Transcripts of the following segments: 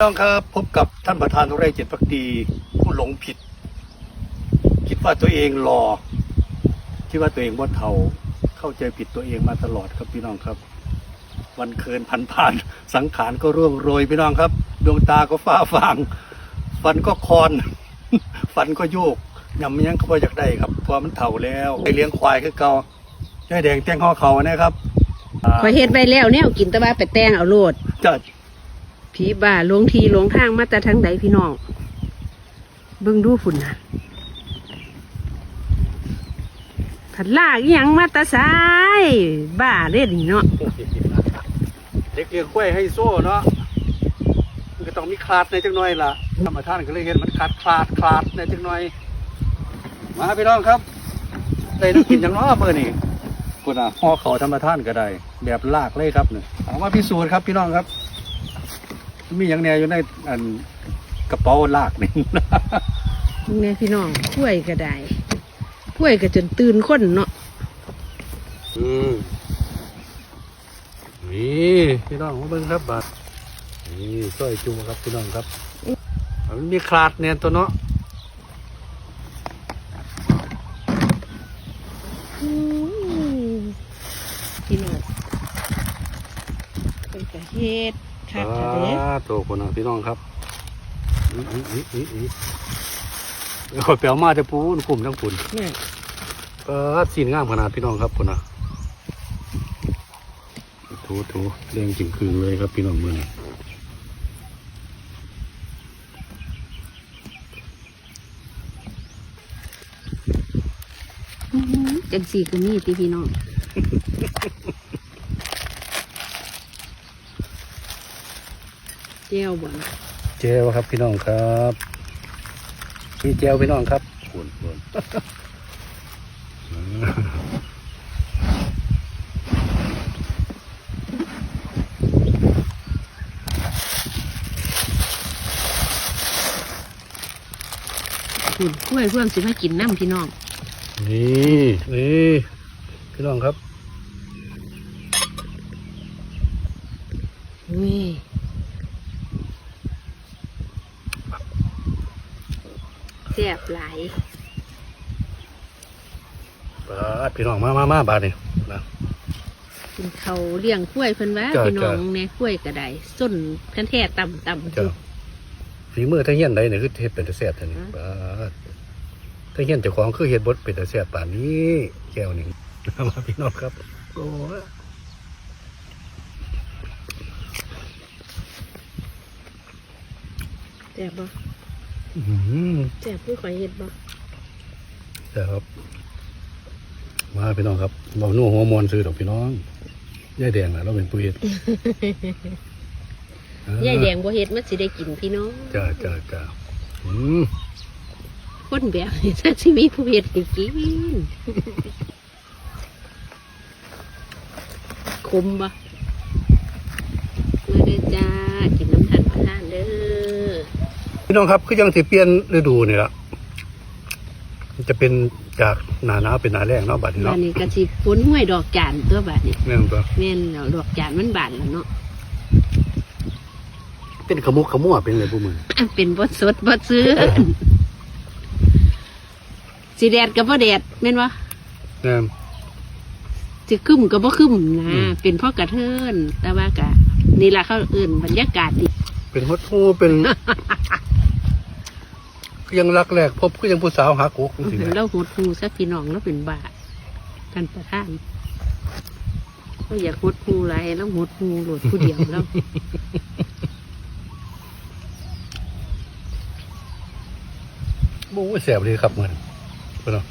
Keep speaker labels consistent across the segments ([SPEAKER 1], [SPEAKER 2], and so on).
[SPEAKER 1] น้องครับพบกับท่านประธานไร่เจ็ดพักดีผู้หลงผิด คิดว่าตัวเองหล่อคิดว่าตัวเองว่าเทาเข้าใจผิดตัวเองมาตลอดครับพี่น้องครับ วันเคินพันผ่านสังขารก็ร่วงโรยพี่น้องครับ ดวงตาก็ฟ้าฟางฟันก็คอน ฟันก็โยกยำยังก็พออยากได้ครับเพราะมันเฒ่าแล้วไปเลี้ยงควายคือเก่าได้แดงแต้งห่อเขานะครับอ่า
[SPEAKER 2] ขอยเฮ็ดไว้แล้วแนวกินแตะว่าไปแต่งเอาโลด
[SPEAKER 1] จะ
[SPEAKER 2] ผีบ้าหลวงทีหลวงทางมาแต่ทางใดพี่น้อง เบิ่งดูฝุ่นน่ะผัดลากยังมาแตาสายบ้าเด้นี่เนาะ
[SPEAKER 1] เด็กเลี้ยงควยให้โซ่เนาะมันก็ต้องมีคลาดในจังหน่อยล่ะธรรมท่านก็เลยเห็นมันขาดคลาดคลาดในจังหน่อย มาพี่น้องครับได้กินจังเนาะเพื่อนนี่คุณอะห่อเขาธรรมท่านก็ได้ แบบลากเลยครับเนี่ยเอามาพิสูจน์ครับพี่น้องครับ มีอย่างแนวอยู่ในอันกระเป๋าลากนี่
[SPEAKER 2] แม่พี่น้องกล้วยก็ได้กล้วยก็จนตื่นคนเนาะ
[SPEAKER 1] อืมนี่พี่น้องมาเบิ่งครับบาดนี่ซอยจูครับพี่น้องครับมันมีคลาดเนี่ยตัวเนาะ
[SPEAKER 2] อืมพี่น้องเป็นกระเฮ็ด คักค่ะเด้
[SPEAKER 1] อ่าตัวคนนะพี่น้องครับอีอีอีอีอีเดี๋ยวขอยเปลวมาจะปูนกลุ่มทั้งปุ่น
[SPEAKER 2] เนี่ย
[SPEAKER 1] เออสีนงามขนาดพี่น้องครับคนนะถูถูเรียงจริงคืนเลยครับพี่น้องมือนี่
[SPEAKER 2] อื้อหือจังสี่ก็มีติพี่น้อง เจียวบ่น
[SPEAKER 1] เจลครับพี่น้องครับพี่เจลพี่น้องครับปุ่นปุ่น
[SPEAKER 2] ขุนกล้วยเพื่อนสิมากินน้ำพี่น้อง
[SPEAKER 1] นี่นี่พี่น้องครับ
[SPEAKER 2] เว้ย แซ่บหลาย
[SPEAKER 1] บาดพี่น้องมามามาบาดนี่นะ
[SPEAKER 2] กินเขาวเลี้ยงกล้วยเพิ่นว่า
[SPEAKER 1] จ้ะ
[SPEAKER 2] พี่น้อง
[SPEAKER 1] จ้ะ
[SPEAKER 2] เนี่ยกล้วยก็ได้ส้นคันแท้ต่ำต่ำ
[SPEAKER 1] เจ้าฝีมือทั้งเฮียนใดเนี่ยคือเฮ็ดเป็นแต่แซ่บท่านี่บาดทั้งเฮียนเจ้าของคือเฮ็ดบดเป็นแต่แซ่บป่านนี้แก้วนี่ มาพี่น้องครับโอ้ย
[SPEAKER 2] แซ่บบ่
[SPEAKER 1] อื้อหือ
[SPEAKER 2] แซ่บผู้ข่อยเฮ็ดบ่
[SPEAKER 1] แซ่บครับ มาพี่น้องครับเบาหนูหัวมวนซื้อดอกพี่น้องยายแดงน่ะเราเป็นผู้เฮ็ด
[SPEAKER 2] ยายแดงบ่เฮ็ดมันสิได้กินพี่น้อง
[SPEAKER 1] จ้าจ้าจ้าอืม
[SPEAKER 2] คนแบบนี้ถ้าสิมีผู้เฮ็ดให้กินคมบ่มาเด้อจ้า กินน้ำทันประทานเด้อ
[SPEAKER 1] พี่น้องครับคือยังสิเปลี่ยนฤดูนี่ละมันจะเป็นจากหนาหนาวเป็นหนาแรงเนาะบัดนี้
[SPEAKER 2] บ้า
[SPEAKER 1] เนาะ
[SPEAKER 2] นนี้ก็สิฝนห้วยดอกจานตัวบาดนี้
[SPEAKER 1] แม่นปะ
[SPEAKER 2] แม่นแล้วดอกจานมันบานแล้วเนาะ
[SPEAKER 1] เป็นขมุกขมัวเป็นอะไรพวกมึง
[SPEAKER 2] อะเป็นบ่สดบ่ซื้อสิแดดก็บ่แดดแม่นบ่
[SPEAKER 1] แม่น
[SPEAKER 2] สิคึมก็บ่คึมนะ
[SPEAKER 1] อืม
[SPEAKER 2] เป็นเพ่อกระเทินแต่ว่าก็นี่ล่ะเขาเอิ้นบรรยากาศดี
[SPEAKER 1] เป็นฮดฮูเป็น คือยังรักแรกพบคือยังผู้สาวหากุกจังซี่แหม
[SPEAKER 2] เราหดหูซะพี่น้องแล้วเป็นบาทกันประทานเราอยากหดหูไรแล้วหดหูโหลดผู้เดียวแล้ว
[SPEAKER 1] โอ้ยแสบเลยครับมันพี่น้อง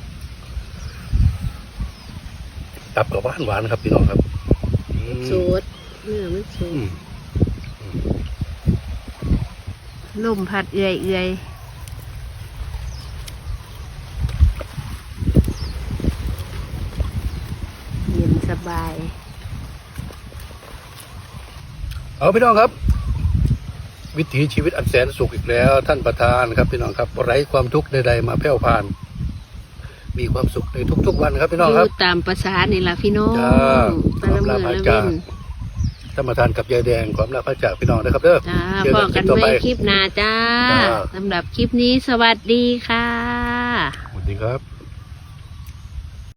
[SPEAKER 1] ตับกับหวานหวานๆครับพี่น้องครับอืม
[SPEAKER 2] โสดเนื้อมันโส
[SPEAKER 1] อื
[SPEAKER 2] ด
[SPEAKER 1] ม
[SPEAKER 2] ลมพัดเอื่อยเอื่อยเย็น สบาย
[SPEAKER 1] เอาพี่น้องครับ วิถีชีวิตอันแสนสุขอีกแล้ว ท่านประธานครับพี่น้องครับไร้ความทุกข์ใดๆมาแผ่วผ่าน มีความสุขในทุก ๆ วันครับพี่น้อง
[SPEAKER 2] อ
[SPEAKER 1] ครับ
[SPEAKER 2] ยู่ตามภาษานี่ล่ะพี่น้อง
[SPEAKER 1] จ้า
[SPEAKER 2] แตะละมือ
[SPEAKER 1] ตามลา
[SPEAKER 2] ละ
[SPEAKER 1] พาจา
[SPEAKER 2] เว้น
[SPEAKER 1] ท่านประธานกับยายแดงความรักพระจากพี่น้องนะครับเด้อ
[SPEAKER 2] จ้า
[SPEAKER 1] เจอ
[SPEAKER 2] พ
[SPEAKER 1] กั
[SPEAKER 2] อน
[SPEAKER 1] คลิ
[SPEAKER 2] กั
[SPEAKER 1] ป
[SPEAKER 2] น
[SPEAKER 1] ต่อ
[SPEAKER 2] ไว้
[SPEAKER 1] ไป
[SPEAKER 2] คลิปหน้าจ้า
[SPEAKER 1] จ้า
[SPEAKER 2] สำหรับคลิปนี้สวัสดีค่ะ
[SPEAKER 1] สวัสดีครับ